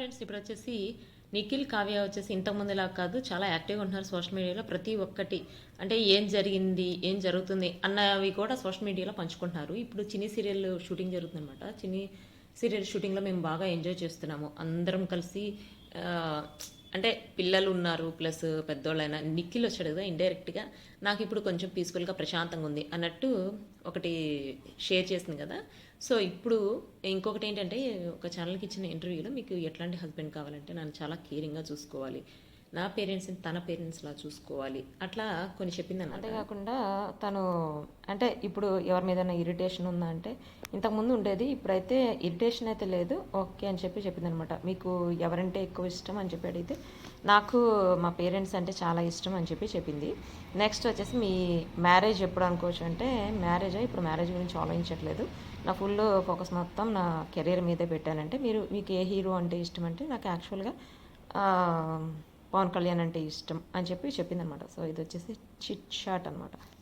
Friends ఇప్పుడు వచ్చేసి నిఖిల్ కావ్య వచ్చేసి ఇంతకుముందులా కాదు చాలా యాక్టివ్గా ఉంటున్నారు సోషల్ మీడియాలో ప్రతి ఒక్కటి. అంటే ఏం జరిగింది ఏం జరుగుతుంది అన్నవి కూడా సోషల్ మీడియాలో పంచుకుంటున్నారు. ఇప్పుడు చిన్ని సీరియల్ షూటింగ్ జరుగుతుందన్నమాట. చిన్ని సీరియల్ షూటింగ్లో మేము బాగా ఎంజాయ్ చేస్తున్నాము. అందరం కలిసి అంటే పిల్లలు ఉన్నారు ప్లస్ పెద్దోళ్ళైనా నిఖిల్ వచ్చాడు కదా ఇండైరెక్ట్గా నాకు ఇప్పుడు కొంచెం పీస్ఫుల్గా ప్రశాంతంగా ఉంది అన్నట్టు ఒకటి షేర్ చేసింది కదా. సో ఇప్పుడు ఇంకొకటి ఏంటంటే ఒక ఛానల్కి ఇచ్చిన ఇంటర్వ్యూలో మీకు ఎట్లాంటి హస్బెండ్ కావాలంటే నన్ను చాలా కేరింగ్గా చూసుకోవాలి. నా పేరెంట్స్ని తన పేరెంట్స్లా చూసుకోవాలి. అట్లా కొన్ని చెప్పింది అంతేకాకుండా తను అంటే ఇప్పుడు ఎవరి మీద ఇరిటేషన్ ఉందా అంటే ఇంతకుముందు ఉండేది ఇప్పుడైతే ఇరిటేషన్ అయితే లేదు ఓకే అని చెప్పి చెప్పింది అనమాట మీకు ఎవరంటే ఎక్కువ ఇష్టం అని చెప్పి అడిగితే నాకు మా పేరెంట్స్ అంటే చాలా ఇష్టం అని చెప్పి చెప్పింది. నెక్స్ట్ వచ్చేసి మీ మ్యారేజ్ ఎప్పుడు అనుకోవచ్చు అంటే మ్యారేజ్? ఇప్పుడు మ్యారేజ్ గురించి ఆలోచించట్లేదు. నా ఫుల్ ఫోకస్ మొత్తం నా కెరీర్ మీదే పెట్టానంటే మీరు మీకు ఏ హీరో అంటే ఇష్టం అంటే నాకు యాక్చువల్గా పవన్ కళ్యాణ్ అంటే ఇష్టం అని చెప్పి చెప్పింది అనమాట సో ఇది వచ్చేసి చిట్ షాట్ అనమాట